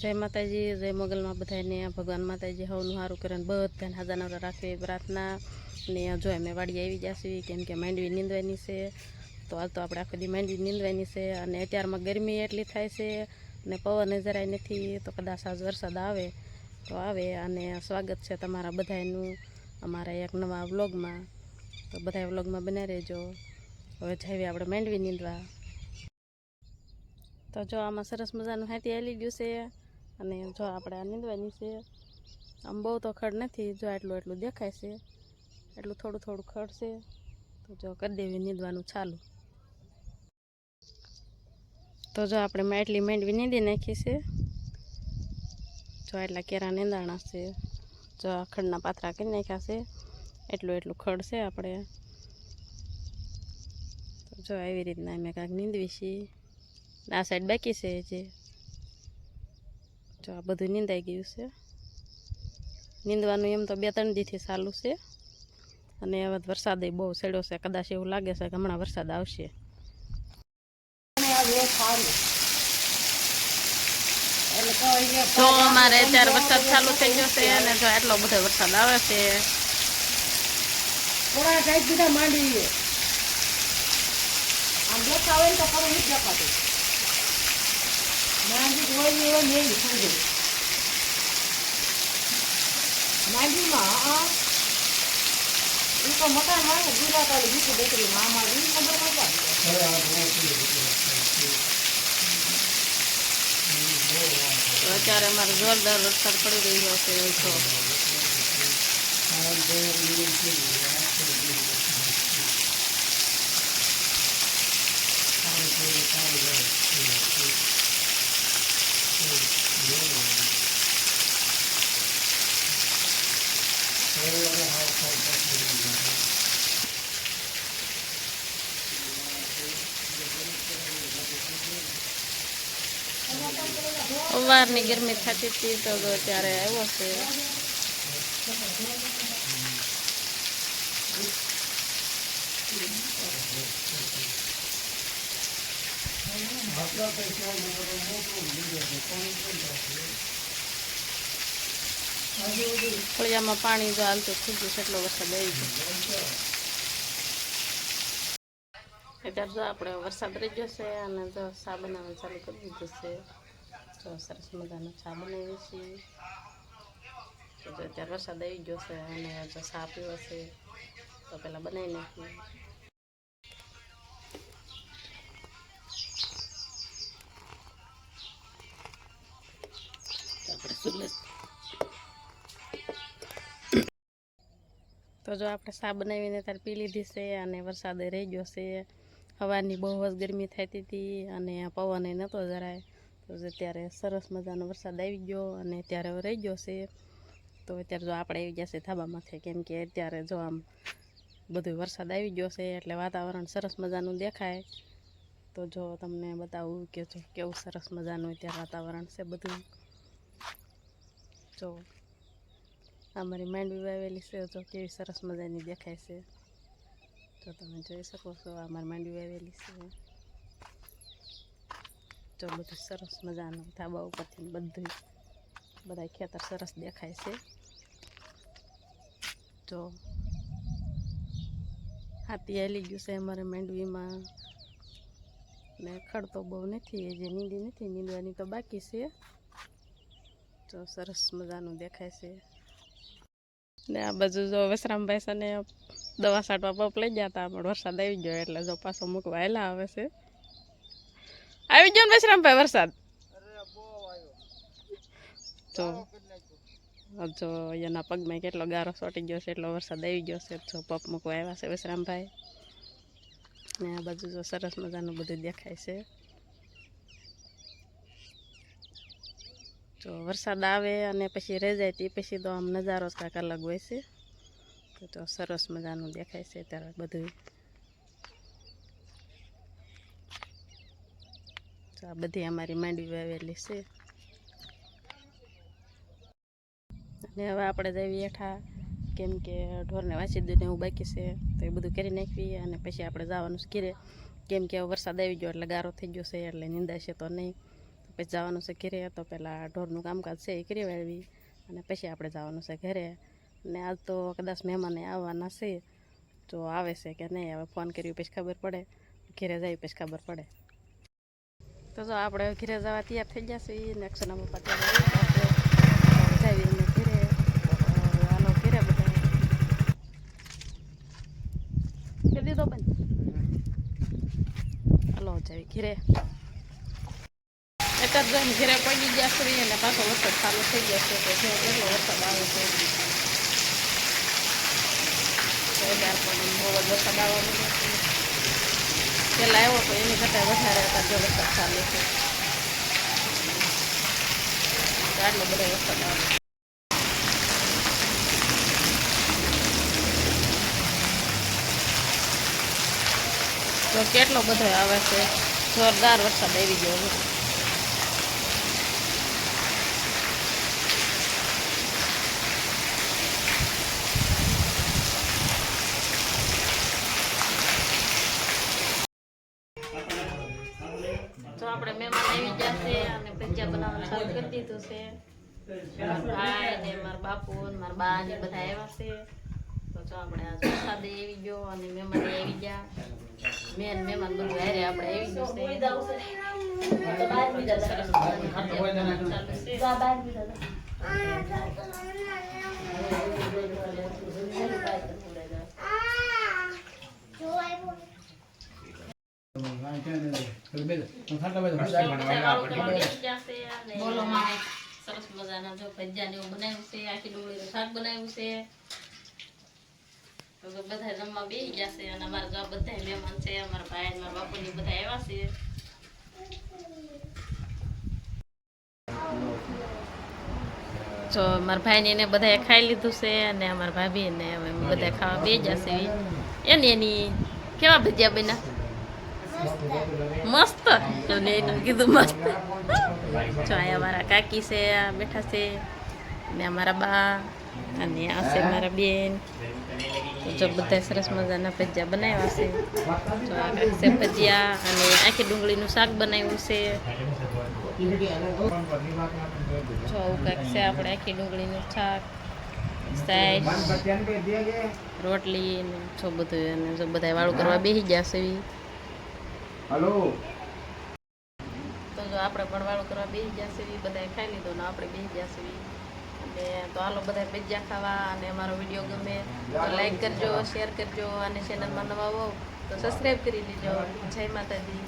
જય માતાજી, જય મોગલમાં બધાને ભગવાન માતાજી હવનું સારું કરે બધાને હાજર નવરા રાખવી પ્રાર્થના. ને જો અમે વાડી આવી જશે કેમ કે માંડવી નીંદવાની છે. તો આજ તો આપણે આખો દી માંડવી નીંદવાની છે અને અત્યારમાં ગરમી એટલી થાય છે ને પવન જરાય નથી, તો કદાચ આજ વરસાદ આવે, તો આવે. અને સ્વાગત છે તમારા બધાનું અમારા એક નવા વ્લોગમાં. તો બધા વ્લોગમાં બના રહેજો. હવે જઈએ આપણે માંડવી નીંદવા. તો જો આમાં સરસ મજાનું હાથી હાલી ગયું છે. અને જો આપણે આ નીંદવાની છે, આમ બહુ તો ખડ નથી, જો આટલું એટલું દેખાય છે એટલું થોડું થોડું ખડ છે, તો જો કરી દેવી નીંદવાનું ચાલુ. તો જો આપણે માટલી માંડવી નીંદી નાખી છે, જો એટલા કેરા નીંદાણા છે, જો આ ખડના પાથરા કરી નાખ્યા છે, એટલું એટલું ખડ છે આપણે. જો આવી રીતના અમે કાંઈક નીંદવી છીએ. આ સાઈડ બાકી છે જે જો આ બધું નીંદાઈ ગયું છે. નીંદવાનું એમ તો બે ત્રણ દીથી ચાલુ છે. અને હવે વરસાદ બહુ સડ્યો છે. કદાચ એવું લાગે છે કે હમણાં વરસાદ આવશે. જો અમારે અત્યારે વરસાદ ચાલુ થઈ ગયો છે અને જો આટલો બધો વરસાદ આવે છે. થોડા ટાઈટ દીધા માંડી આમ દેખા હોય ને તો ખરું નથી દેખાતું. માંડી જ હોય ને એવા ને એવી સમજો માંડીમાં હા એ તો મકાન વાળે ગુજરાત વાળી બીજી દીકરીમાં આમાં ઈ ખબર પડતા તો અત્યારે અમારે જોરદાર વરસાદ પડી રહ્યો છે જો સવારની ગરમી થતી હતી તો જો અત્યારે આવ્યો છે. ફળિયામાં પાણી જો હાલતું થઈ ગયું છે, એટલો વરસાદ આવી ગયો. અત્યારે જો આપણે વરસાદ રહી ગયો છે અને જો ચા બનાવવાનું ચાલુ કરી દીધું છે. જો સરસ મજાનો ચા બનાવીએ છીએ તો જો અત્યારે વરસાદ આવી ગયો છે અને જો પીવો છે, તો પહેલાં બનાવી નાખીએ. તો આપણે ચૂલે તો જો આપણે ચા બનાવીને ત્યારે પી લીધી છે અને વરસાદ રહી ગયો છે. હવાની બહુ જ ગરમી થતી હતી અને પવન નહોતો જરાય. તો અત્યારે સરસ મજાનો વરસાદ આવી ગયો અને અત્યારે રહી ગયો છે. તો અત્યારે જો આપણે આવી ગયા છે ધાબામાંથી, કેમ કે અત્યારે જો આમ બધું વરસાદ આવી ગયો છે એટલે વાતાવરણ સરસ મજાનું દેખાય. તો જો તમને બતાવું કે જો કેવું સરસ મજાનું અત્યારે વાતાવરણ છે બધું. જો અમારી માંડવી વાવેલી છે જો કેવી સરસ મજાની દેખાય છે. તો તમે જોઈ શકો છો અમારી માંડવી વાવેલી છે. જો બધું સરસ મજાનું ધાબા ઉપરથી બધું બધા ખેતર સરસ દેખાય છે. જો હાથી આવી ગયું છે અમારે માંડવીમાં. ને ખડ તો બહુ નથી, એ જે નીંદી નથી, નીંદવાની તો બાકી છે. જો સરસ મજાનું દેખાય છે. ને આ બાજુ જો વસરામભાઈ છે ને દવા છાંટવા પપ લઈ ગયા હતા પણ વરસાદ આવી ગયો એટલે જો પાછો મૂકવા હેલા આવે છે. આવી ગયો ને વસરામભાઈ વરસાદ તો જો એના પગમાં કેટલો ગારો સોટી ગયો છે એટલો વરસાદ આવી ગયો છે જો પપ મૂકવા આવ્યા છે વસરામભાઈ ને આ બાજુ જો સરસ મજાનું બધું દેખાય છે તો વરસાદ આવે અને પછી રહી જાય તે પછી તો આમ નજારો જ કાંઈક અલગ હોય છે તો સરસ મજાનું દેખાય છે ત્યારે બધું આ બધી અમારી માંડવી વાવેલી છે. અને હવે આપણે જઈએ હેઠા, કેમ કે ઢોરને વાંચી દઈને એવું બાકી છે, તો એ બધું કરી નાખવી અને પછી આપણે જવાનું છે ઘીરે. કેમ કે વરસાદ આવી ગયો એટલે ગારો થઈ ગયો છે, એટલે નિંદાશે તો નહીં. પછી જવાનું છે ઘીરે, તો પહેલાં ઢોરનું કામકાજ છે એ કરી વાળવી અને પછી આપણે જવાનું છે ઘરે. ને આજ તો કદાચ મહેમાને આવવાના છે જો આવે છે કે નહીં, હવે ફોન કર્યું પછી ખબર પડે. ઘરે જાય પછી ખબર પડે. તો જો આપણે ઘીરે ઘરે જવા તૈયાર થઈ ગયા છીએ, ને અક્ષરના પપ્પા ત્યાં જાવીને ઘરે ઘરે બધા કરી દીધો ઘીરે. એક જ જણ ઘરે પડી ગયા છે અને પાછો વરસાદ ચાલુ થઈ ગયો છે, તો કેટલો વરસાદ આવે છે? જ વરસાદ આવવાનો પહેલાં આવ્યો તો એની કરતાં વધારે હતા જો વરસાદ ચાલુ છે. આટલો બધો વરસાદ આવે. તો કેટલો બધો આવે છે? જોરદાર વરસાદ આવી ગયો છે. આપણે મહેમાન આવી છે અને ભજીયા બનાવવાનું ચાલુ કરી દીધું છે. મારા ભાઈ ને, મારા બાપુ ને, મારા બા ને બધા આવ્યા છે. તો જો આપણે આ વરસાદ આવી ગયો અને મહેમાન આવી ગયા. મેન મહેમાન બધું હારે આપણે આવી ગયો છે. બોલો માં સરસ મજાના જો ભજીયા ને બનાવ્યું છે આખી ડુંગળીનું શાક બનાવ્યું છે. તો તો બધા જમવા બેસી ગયા છે અને અમારા જો બધા મહેમાન છે અમારા ભાઈ ને મારા બાપુની બધા આવ્યા છે. જો મારા ભાઈને એને બધાએ ખાઈ લીધું છે અને અમારા ભાભી ને હવે બધા ખાવા બે જશે એની એની કેવા ભજીયા બન્યા? મસ્ત. કીધું મસ્ત. જો અહીંયા મારા કાકી છે, આ બેઠા છે. ને અમારા બા, અને આ છે મારા બેન. જો બધા સરસ મજાના ભજીયા બનાવ્યા છે. તો આ કાંઈક છે ભજીયા, અને આખી ડુંગળીનું શાક બનાવ્યું છે. જો આવું કાંઈક છે આપણે આખી ડુંગળીનું શાક, સાઈડ, રોટલી, ને જો બધું, અને જો બધા વાળું કરવા બેસી ગયા છે. ઈ. હલો. તો જો આપણે ભણવાળો કરવા બેસી છે ઈ બધાએ ખાઈ લીધો ને આપણે બેસી છે અને તો હાલો બધા ભજીયા ખાવા અને અમારો વીડિયો ગમે તો લાઈક કરજો શેર કરજો અને ચેનલમાં નવા હો તો સબસ્ક્રાઈબ કરી લેજો. જય માતાજી.